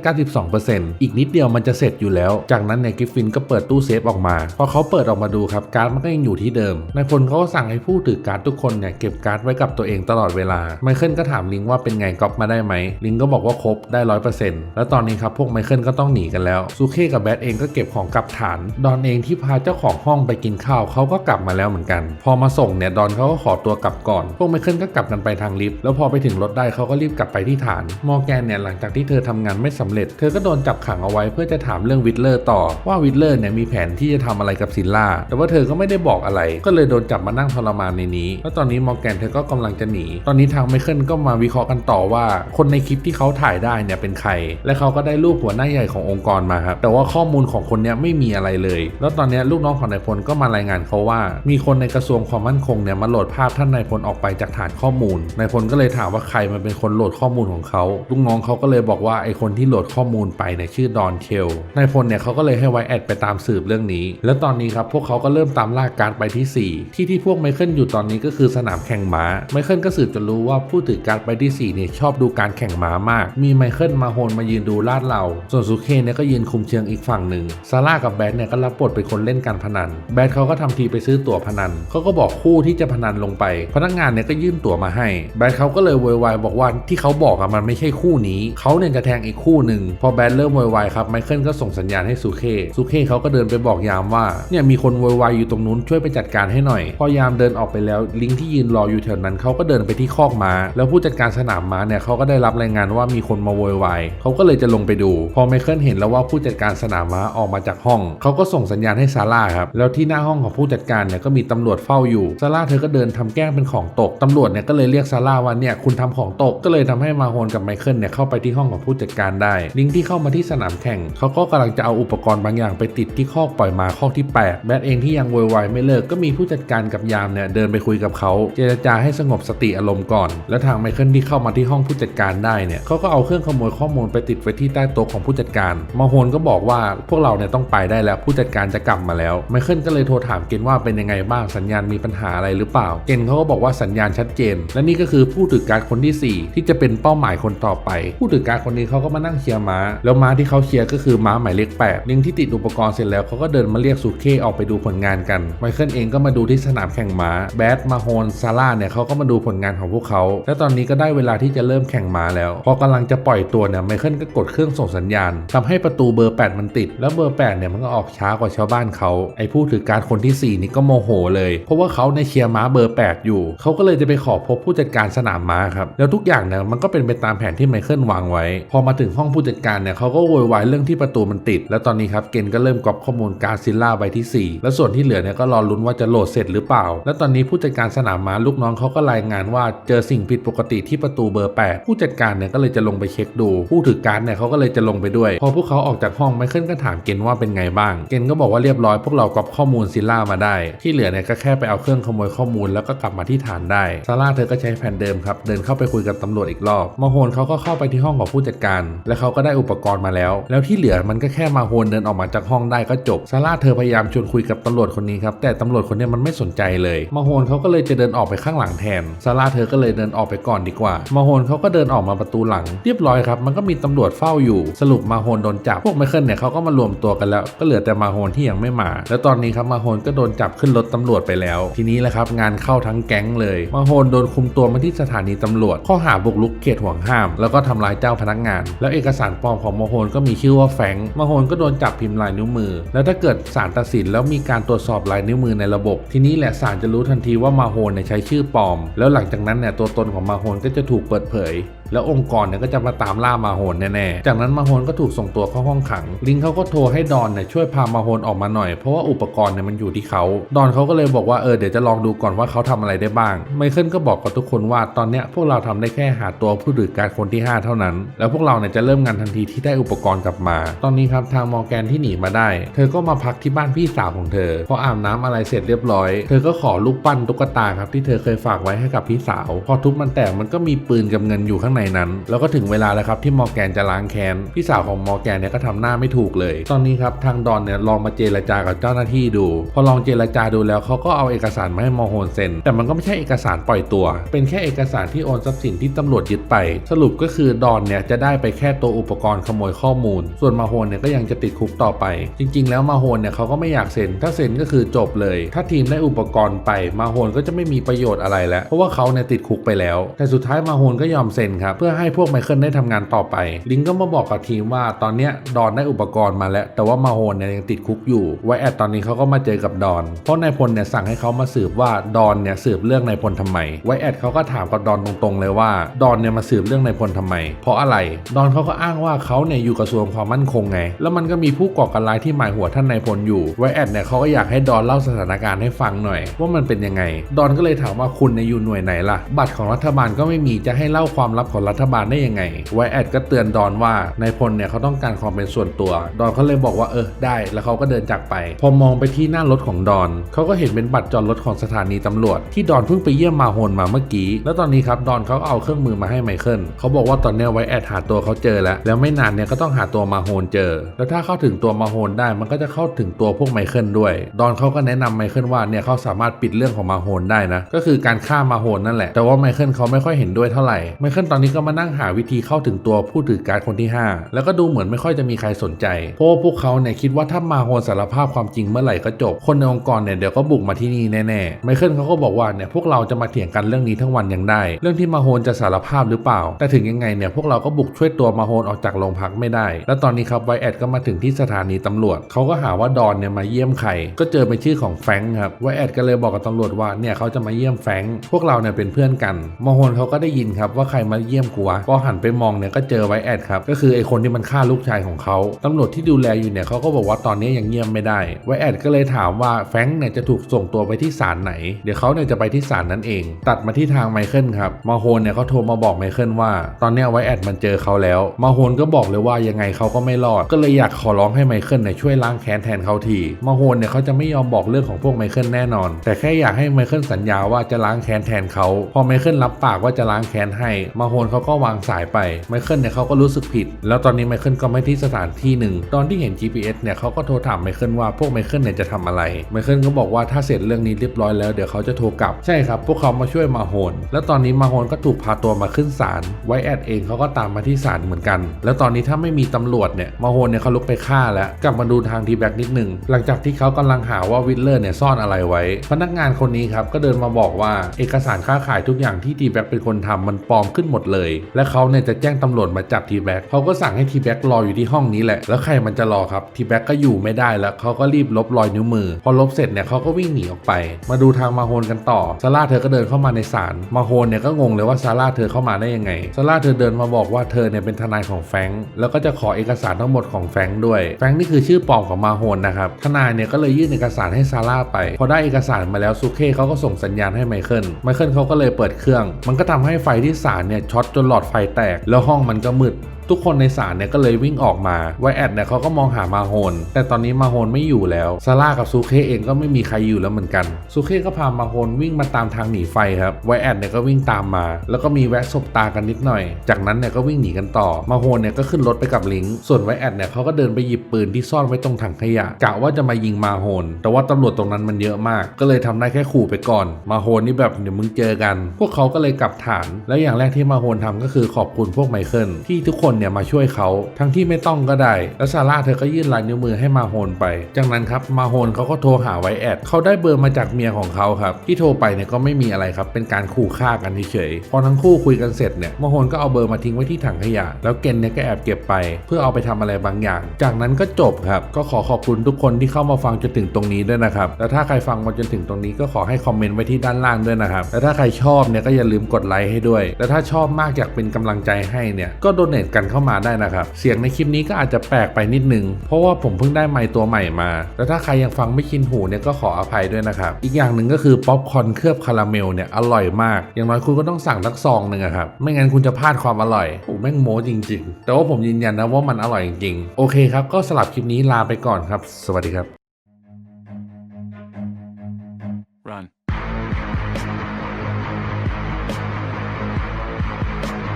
[SPEAKER 1] 92%อีกนิดเดียวมันจะเสร็จอยู่แล้ว จากนั้นเนี่ยกิฟฟินก็เปิดตู้เซฟออกมา พอเขาเปิดออกมาดูครับการ์ดมันก็ยังอยู่ที่เดิม นายพลเขาก็สั่งให้ผู้ถือการ์ดทุกคนเนี่ยเก็บการ์ดไว้กับตัวเองตลอดเวลา ไมเคิลก็ถามลิงว่าเป็นไงก๊อปมาได้ไหม ลิงก็บอกว่าครบได้ร้อยเปอร์เซ็นต์แล้วตอนนี้ครับพวกไมเคิลก็ต้องหนีกันแล้วซูเคกับแบทเองก็เก็บของกลับฐาน ดอนเองที่พาเจ้าของห้องไปกินข้าวเขาก็กลับมาแล้วเหมือนกัน พอมาส่งเนี่ยดอนเขาก็ขอตัวกลับก่อน พวกไมเคิลก็กลับกันไปทางลิฟต์แล้วพอไปถึงรถได้เขาก็รีบกลับไปที่ฐาน มอร์แกนเนี่ยหลังจากที่เธอทำงานไม่สำเร็จ เธอก็โดนจับขังเอาไว้เพื่อจะถามเรื่องวิทเลอร์ต่อว่าวิทเลอร์เนี่ยมีแผนที่จะทำอะไรกับซินล่า แต่ว่าเธอก็ไม่ได้บอกอะไร ก็เลยโดนจับมานั่งทรมานในนี้ แล้วตอนนี้มอร์แกนเธอก็กำลังจะหนี ตอนนี้ทางไมเคิลก็มาวิเคราะห์กันต่อว่า คนในคลิปที่เขาถ่ายได้เนี่ยเป็นใคร และเขาก็ได้รูปหัวหน้าใหญ่ขององค์กรมาครับ แต่ว่าข้อมูลของคนเนี้ยไม่มีอะไรเลย แล้วตอนนี้ลูกน้องของนายพลก็มารายงานเขาว่า มีคนในกระทรวงความมั่นคงเนี่ยมาโหลดภาพท่านนายพลออกไปจากฐานข้อมูล นายพลก็เลยถามว่าใครมันเป็นคนโหลดข้อมูลของเขาลูกน้องเขาก็เลยบอกว่าไอคนที่โหลดข้อมูลไปเนี่ยชื่อดอนเคลนายพลเนี่ยเขาก็เลยให้ไวแอดไปตามสืบเรื่องนี้ แล้วตอนนี้ครับพวกเขาก็เริ่มตามล่าการไปที่ 4 ที่ที่พวกไมเคิลอยู่ตอนนี้ก็คือสนามแข่งม้า ไมเคิลก็สืบจนรู้ว่าผู้ถือการไปที่4เนี่ยชอบดูการแข่งม้ามาก มีไมเคิลมาโฮนมายืนดูลาดเรา ส่วนซูเคเนี่ยก็ยืนคุมเชิงอีกฝั่งหนึ่งซาร่ากับแบทเนี่ยก็รับบทเป็นคนเล่นการพนัน แบทเขาก็ทำทีไปซื้อตั๋วพนันเขาก็บอกคู่ที่จะพนันลงไป พนักงานเนี่ยก็ยื่นตั๋วมาให้ แบทเขาก็เลยโวยวายบอกว่าที่เขาบอกอะมันไม่ใช่คู่นี้ เขาเนี่ยจะแทงอีกคู่หนึ่ง พอแบทเริ่มโวยวายครับไมเคิลก็ส่งสัญญาณให้ซูเคซูเคเขาก็เดินไปบอกยามว่าเนี่ยมีคนโวยวายอยู่ตรงนู้นช่วยไปจัดการให้หน่อย พอยามเดินออกไปแล้วลิงที่ยืนรออยู่แถวนั้นเขาก็เดินไปที่คอกม้า แล้วผู้จัดการสนามม้าเนี่ยเขาก็ได้รับรายงานว่ามีคนมาโวยวายเขาก็เลยจะลงไปดู พอไมเคิลเห็นแล้วว่าผู้จัดการสนามม้าออกมาจากห้องเขาก็ส่งสัญญาณให้ซาร่าครับแล้วที่หน้าห้องของผู้จัดการเนี่ยก็มีตำรวจเฝ้าอยู่ซาร่าเธอก็เดินทำแกล้งเป็นของตกตำรวจเนี่ยก็เลยเรียกซาร่าว่าเนี่ยคุณทำของตกก็เลยทำให้มาโฮนกับไมเคิลเนี่ยเข้าไปที่ห้องของผู้จัดการได้ ลิงที่เข้ามาที่สนามแข่ง เขาก็กำลังจะเอาอุปกรณ์บางอย่างไปติดที่คอกปล่อยมาคอกที่ 8 แบทเองที่ยังโวยวายไม่เลิกก็มีผู้จัดการกับยามเนี่ยเดินไปคุยกับเขาเจรจาให้สงบสติอารมณ์ก่อน แล้วทางไมเคิลที่เข้ามาที่ห้องผู้จัดการได้เนี่ยเขาก็เอาเครื่องขโมยข้อมูลไปติดไว้ที่ใต้โต๊ะของผู้จัดการมาโฮนก็บอกว่าพวกเราเนี่ยต้องไปได้แล้วผู้จัดการจะกลับมาแล้วไมเคิลก็เลยโทรถามเกนว่าเป็นยังไงบ้างสัญญาณมีปัญหาอะไรหรือเปล่า เกนเขาก็บอกว่าสัญญาณชัดเจน และนี่ก็คือผู้ถือการคนที่ 4ที่จะเป็นเป้าหมายคนต่อไป ผู้ถือการคนนี้เขาก็มานั่งเชียร์ม้า แล้วม้าที่เขาเชียร์ก็คือม้าหมายเลข8ลิงที่ติดอุปกรณ์เสร็จแล้วเขาก็เดินมาเรียกสุเคออกไปดูผลงานกันไมเคิลเองก็มาดูที่สนามแข่งม้าแบทมาโฮนซาร่าเนี่ยเขาก็มาดูผลงานของพวกเขา และตอนนี้ก็ได้เวลาที่จะเริ่มแข่งม้าแล้ว พอกำลังจะปล่อยตัวเนี่ยไมเคิลก็กดเครื่องส่งสัญญาณทำให้ประตูเบอร์ 8 มันติด แล้วเบอร์ 8 เนี่ยมันก็ออกช้ากว่าชาวบ้านเขาไอ้ผู้ถือการคนที่ 4 นี่ก็โมโหเลย เพราะว่าเขาในเชียร์ม้าเบอร์ 8 อยู่ เขาก็เลยจะไปขอพบผู้จัดการสนามม้าครับแล้วทุกอย่างเนี่ยมันก็เป็นไปตามแผนที่ไมเคิลวางไว้ พอมาถึงห้องผู้จัดการเนี่ยเขาก็โวยวายเรื่องที่ประตูมันติด แล้วตอนนี้ครับเกนก็เริ่มกรอบข้อมูลการซิลล่าใบที่ 4 แล้วส่วนที่เหลือเนี่ยก็รอลุ้นว่าจะโหลดเสร็จหรือเปล่า แล้วตอนนี้ผู้จัดการสนามม้าลูกน้องเขาก็รายงานว่าเจอสิ่งผิดปกติที่ประตูเบอร์ 8 ผู้จัดการเนี่ยก็เลยจะลงไปเช็คดู ผู้ถือการเนี่ยเขาก็เลยจะลงไปด้วย พอพวกเขาออกจากห้องไมเคิลก็ถามเกนว่าเป็นไงบ้าง เกนก็บอกว่าเรียบร้อยพวกเรากรอบข้อมูลซิลล่ามาได้ ที่เหลือเนี่ยก็แค่ไปเอาเครื่องขโมยข้อมูลแล้วก็กลับมาที่ฐานได้ซาร่าเธอก็ใช้แผนเดิมครับเดินเข้าไปคุยกับตำรวจอีกรอบมาโฮนเขาก็เข้าไปที่ห้องของผู้จัดการ และเขาก็ได้อุปกรณ์มาแล้ว แล้วที่เหลือมันก็แค่มาโฮนเดินออกมาจากห้องได้ก็จบซาร่าเธอพยายามชวนคุยกับตำรวจคนนี้ครับแต่ตำรวจคนนี้มันไม่สนใจเลยมาโฮนเขาก็เลยจะเดินออกไปข้างหลังแทนซาร่าเธอก็เลยเดินออกไปก่อนดีกว่ามาโฮนเขาก็เดินออกมาประตูหลัง เรียบร้อยครับมันก็มีตำรวจเฝ้าอยู่ สรุปมาโฮนโดนจับพวกไมเคิลเนี่ยเขาก็มารวมตัวกันแล้ว ก็เหลือแต่มาโฮนที่ยังไม่มา แล้วตอนนี้ครับมาโฮนก็โดนจับขึ้นรถตำรวจไปแล้ว ทีนี้แหละครับงานเข้าทั้งแก๊งเลยมาโฮนโดนคุมตัวมาที่สถานีตำรวจข้อหาบกรุกเขตห่วงห้าม แล้วก็ทำร้ายเจ้าพนักงาน แล้วเอกสารปลอมของมาโหนก็มีชื่อว่าแฟงมาโหนก็โดนจับพิมพ์ลายนิ้วมือ แล้วถ้าเกิดศาลตัดสินแล้วมีการตรวจสอบลายนิ้วมือในระบบ ทีนี้แหละศาลจะรู้ทันทีว่ามาโหนใช้ชื่อปลอม แล้วหลังจากนั้นเนี่ยตัวตนของมาโหนก็จะถูกเปิดเผย แล้วองค์กรเนี่ยก็จะมาตามล่ามาโฮนแน่ๆ จากนั้นมาโฮนก็ถูกส่งตัวเข้าห้องขัง ลิงเขาก็โทรให้ดอนเนี่ยช่วยพามาโฮนออกมาหน่อย เพราะว่าอุปกรณ์เนี่ยมันอยู่ที่เขา ดอนเขาก็เลยบอกว่าเออเดี๋ยวจะลองดูก่อนว่าเขาทำอะไรได้บ้าง ไมเคิลก็บอกกับทุกคนว่าตอนเนี้ยพวกเราทำได้แค่หาตัวผู้ถือการคนที่ 5 เท่านั้น แล้วพวกเราเนี่ยจะเริ่มงานทันทีที่ได้อุปกรณ์กลับมา ตอนนี้ครับทางมอร์แกนที่หนีมาได้ เธอก็มาพักที่บ้านพี่สาวของเธอ พออาบน้ำอะไรเสร็จเรียบร้อย เธอก็ขอลูกปั้นตุ๊กตาครับที่เธอเคยฝากไว้ให้กับพี่สาว พอทุบมันแตกมันก็มีปืนกับเงินอยู่ข้างในนั้น แล้วก็ถึงเวลาแล้วครับที่มอร์แกนจะล้างแค้นพี่สาวของมอร์แกนเนี่ยก็ทำหน้าไม่ถูกเลย ตอนนี้ครับทางดอนเนี่ยลองมาเจรจากับเจ้าหน้าที่ดู พอลองเจรจาดูแล้วเขาก็เอาเอกสารมาให้มอโฮนเซ็นแต่มันก็ไม่ใช่เอกสารปล่อยตัว เป็นแค่เอกสารที่โอนทรัพย์สินที่ตำรวจยึดไป สรุปก็คือดอนเนี่ยจะได้ไปแค่ตัวอุปกรณ์ขโมยข้อมูล ส่วนมาโฮนเนี่ยก็ยังจะติดคุกต่อไป จริง ๆ แล้วมาโฮนเนี่ยเขาก็ไม่อยากเซ็น ถ้าเซ็นก็คือจบเลย ถ้าทีมได้อุปกรณ์ไปมาโฮนก็จะไม่มีประโยชน์อะไรแล้ว เพราะว่าเขาเนี่ยติดคุกไปแล้ว แต่สุดท้ายมาโฮนก็ยอมเซ็นครับเพื่อให้พวกไมเคิลได้ทำงานต่อไป ลิงก็มาบอกกับทีมว่าตอนเนี้ยดอนได้อุปกรณ์มาแล้ว แต่ว่ามาโฮนเนี่ยยังติดคุกอยู่ ไวแอดตอนนี้เขาก็มาเจอกับดอน เพราะนายพลเนี่ยสั่งให้เขามาสืบว่าดอนเนี่ยสืบเรื่องนายพลทำไม ไวแอดเขาก็ถามกับดอนตรงๆเลยว่าดอนเนี่ยมาสืบเรื่องนายพลทำไม เพราะอะไร ดอนเขาก็อ้างว่าเขาเนี่ยอยู่กระทรวงความมั่นคงไง แล้วมันก็มีผู้ก่อการร้ายที่หมายหัวท่านนายพลอยู่ ไวแอดเนี่ยเขาก็อยากให้ดอนเล่าสถานการณ์ให้ฟังหน่อย ว่ามันเป็นยังไง ดอนก็เลยถามว่าคุณในยอยู่หน่วยไหนล่ะ บัตรของรัฐบาลก็ไม่มีจะให้เล่าความลับของรัฐบาลได้ยังไง ไวแอดก็เตือนดอนว่านายพลเนี่ยเขาต้องการความเป็นส่วนตัว ดอนเขาเลยบอกว่าเออได้ แล้วเขาก็เดินจากไป พอมองไปที่หน้ารถของดอนเขาก็เห็นเป็นบัตรจอดรถของสถานีตำรวจ ที่ดอนเพิ่งไปเยี่ยมมาโฮนมาเมื่อกี้ แล้วตอนนี้ครับดอนเขาเอาเครื่องมือมาให้ไมเคิลเขาบอกว่าตอนนี้ไวแอดหาตัวเขาเจอแล้ว แล้วไม่นานเนี่ยก็ต้องหาตัวมาโฮนเจอ แล้วถ้าเข้าถึงตัวมาโฮนได้ มันก็จะเข้าถึงตัวพวกไมเคิลด้วย ดอนเขาก็แนะนำไมเคิลว่าเนี่ยเขาสามารถปิดเรื่องของมาโฮนได้นะ ก็คือการฆ่ามาโฮนนั่นแหละ แต่ว่าไมเคิลเขาไม่ค่อยเห็นด้วยเท่าไหร่ไมเคิลตอนนี้ก็มานั่งหาวิธีเข้าถึงตัวผู้ถือการคนที่ 5 แล้วก็ดูเหมือนไม่ค่อยจะมีใครสนใจ เพราะพวกเขาเนี่ยคิดว่าถ้ามาโฮนสารภาพความจริงเมื่อไหร่ก็จบ คนในองค์กรเนี่ยเดี๋ยวก็บุกมาที่นี่แน่ๆไมเคิลเขาก็บอกว่าเนี่ยพวกเราจะมาเถียงกันเรื่องนี้ทั้งวันยังได้ เรื่องที่มาโฮนจะสารภาพหรือเปล่า แต่ถึงยังไงเนี่ยพวกเราก็บุกช่วยตัวมาโฮนออกจากโรงพักไม่ได้ แล้วตอนนี้ครับไวแอดก็มาถึงที่สถานีตำรวจเขาก็หาว่าดอนเนี่ยมาเยี่ยมใครก็เจอเป็นชื่อของแฟงค์ครับไวแอดก็เลยบอกกับตำรวจว่าเนี่ยเขาจะมาเยี่ยมแฟงค์พวกเราเนี่ยเป็นเพื่อนกันมาโฮนเขาก็ได้ยินครับว่าใครมาเยี่ยมกูวะพอหันไปมองเนี่ยก็เจอไวแอดครับก็คือไอคนที่มันฆ่าลูกชายของเขาตำรวจที่ดูแลอยู่เนี่ยเขาก็บอกว่าตอนนี้ยังเยี่ยมไม่ได้ ไวแอดก็เลยถามว่าแฟงเนี่ยจะถูกส่งตัวไปที่ศาลไหน เดี๋ยวเขาเนี่ยจะไปที่ศาลนั้นเอง ตัดมาที่ทางไมเคิลครับมาโฮนเนี่ยเขาโทรมาบอกไมเคิลว่า ตอนนี้ไวแอดมันเจอเขาแล้วมาโฮนก็บอกเลยว่ายังไงเขาก็ไม่รอด ก็เลยอยากขอร้องให้ไมเคิลเนี่ยช่วยล้างแค้นแทนเขาทีมาโฮนเนี่ยเขาจะไม่ยอมบอกเรื่องของพวกไมเคิลแน่นอน แต่แค่อยากให้ไมเคิลสัญญาว่าจะล้างแค้นแทนเขาพอไมเคิลรับปากว่าจะล้างแค้นให้มาโฮนเขาก็วางสายไปไมเคิลเนี่ยเขาก็รู้สึกผิด แล้วตอนนี้ไมเคิลก็ไม่ที่สถานที่หนึ่ง ตอนที่เห็น GPS เนี่ยเขาก็โทรถามไมเคิลว่าพวกไมเคิลเนี่ยจะทำอะไรไมเคิลก็บอกว่าถ้าเสร็จเรื่องนี้เรียบร้อยแล้วเดี๋ยวเขาจะโทรกลับใช่ครับพวกเขามาช่วยมาโฮนแล้วตอนนี้มาโฮนก็ถูกพาตัวมาขึ้นศาลไวแอดเองเขาก็ตามมาที่ศาลเหมือนกัน แล้วตอนนี้ถ้าไม่มีตำรวจเนี่ยมาโฮนเนี่ยเขาลุกไปฆ่าแล้วกลับมาดูทางทีแบ็กนิดหนึ่งหลังจากที่เขากำลังหาว่าวิลเลอร์เนี่ยซ่อนอะไรไว้ พนักงานคนนี้ครับก็เดินมาบอกว่าเอกสารค้าขายทุกอย่างที่ทีแบ็กเป็นคนทำมันปลอมขึ้นหมดเลย และเขาเนี่ยจะแจ้งตำรวจมาจับทีแบ็กเขาก็สั่งให้ทีแบ็กรออยู่ที่ห้องนี้แหละ แล้วใครมันจะรอครับทีแบ็กก็อยู่ไม่ได้แล้วเขาก็รีบลบรอยนิ้วมือ พอลบเสร็จเนี่ยเขาก็วิ่งหนีออกไป มาดูทางมาโฮนกันต่อซาร่าเธอก็เดินเข้ามาในศาลมาโฮนเนี่ยก็งงเลยว่าซาร่าเธอเข้ามาได้ยังไงซาร่าเธอเดินมาบอกว่าเธอเนี่ยเป็นทนายของแฟงแล้วก็จะขอเอกสารทั้งหมดของแฟงด้วยแฟงนี่คือชื่อปลอมของมาโฮนนะครับทนายเนี่ยก็เลยยื่นเอกสารให้ซาร่าไปพอได้เอกสารมาแล้วซูเค่เขาก็ส่งสัญญาณให้ไมเคิลไมเคิลเขาก็เลยเปิดเครื่อง มันก็ทำให้ไฟที่ศาลเนี่ยช็อตจนหลอดไฟแตก แล้วห้องมันก็มืด ทุกคนในศาลเนี่ยก็เลยวิ่งออกมาไวแอดเนี่ยเขาก็มองหามาโฮนแต่ตอนนี้มาโฮนไม่อยู่แล้วซาร่ากับซูเคเองก็ไม่มีใครอยู่แล้วเหมือนกันซูเคก็พามาโฮนวิ่งมาตามทางหนีไฟครับไวแอดเนี่ยก็วิ่งตามมา แล้วก็มีแวะสบตากันนิดหน่อย จากนั้นเนี่ยก็วิ่งหนีกันต่อมาโฮนเนี่ยก็ขึ้นรถไปกับลิงส่วนไวแอดเนี่ยเขาก็เดินไปหยิบปืนที่ซ่อนไว้ตรงถังขยะกะว่าจะมายิงมาโฮนแต่ว่าตำรวจตรงนั้นมันเยอะมาก ก็เลยทำได้แค่ขู่ไปก่อน มาโฮนนี่แบบเดี๋ยวมึงเจอกัน พวกเขาก็เลยกลับฐาน แล้วอย่างแรกที่มาโฮนทำก็คือขอบคุณพวกไมเคิลที่ทุกคนเนี่ยมาช่วยเขาทั้งที่ไม่ต้องก็ได้ แล้วซาร่าเธอก็ยื่นลายนิ้วมือให้มาโฮนไป จากนั้นครับมาโฮนเขาก็โทรหาไวแอดเขาได้เบอร์มาจากเมียของเขาครับที่โทรไปเนี่ยก็ไม่มีอะไรครับเป็นการขู่ฆ่ากันเฉยๆพอทั้งคู่คุยกันเสร็จเนี่ยมาโฮนก็เอาเบอร์มาทิ้งไว้ที่ถังขยะ แล้วเกนเนี่ยก็แอบเก็บไป เพื่อเอาไปทำอะไรบางอย่าง จากนั้นก็จบครับก็ขอขอบคุณทุกคนที่เข้ามาฟังจนถึงตรงนี้ด้วยนะครับแล้วถ้าใครฟังมาจนถึงตรงนี้ก็ขอให้คอมเมนต์ไว้ที่ด้านล่างด้วยนะครับแล้วถ้าใครชอบเนี่ยก็อย่าลืมกดไลค์ให้ด้วย แล้วถ้าชอบมากอยากเป็นกำลังใจให้เนี่ยก็โดเนทกันเข้ามาได้นะครับ เสียงในคลิปนี้ก็อาจจะแปลกไปนิดนึง เพราะว่าผมเพิ่งได้ไมค์ตัวใหม่มา แล้วถ้าใครยังฟังไม่ชินหูเนี่ยก็ขออภัยด้วยนะครับ อีกอย่างหนึ่งก็คือป๊อปคอร์นเคลือบคาราเมลเนี่ยอร่อยมาก อย่างน้อยคุณก็ต้องสั่งทักซองหนึ่งครับ ไม่งั้นคุณจะพลาดความอร่อยโอ้แม่งโม้จริง ๆ แต่ว่าผมยืนยันนะว่ามันอร่อยจริงๆ โอเคครับ ก็สลับคลิปนี้ลาไปก่อนครับ สวัสดีครับ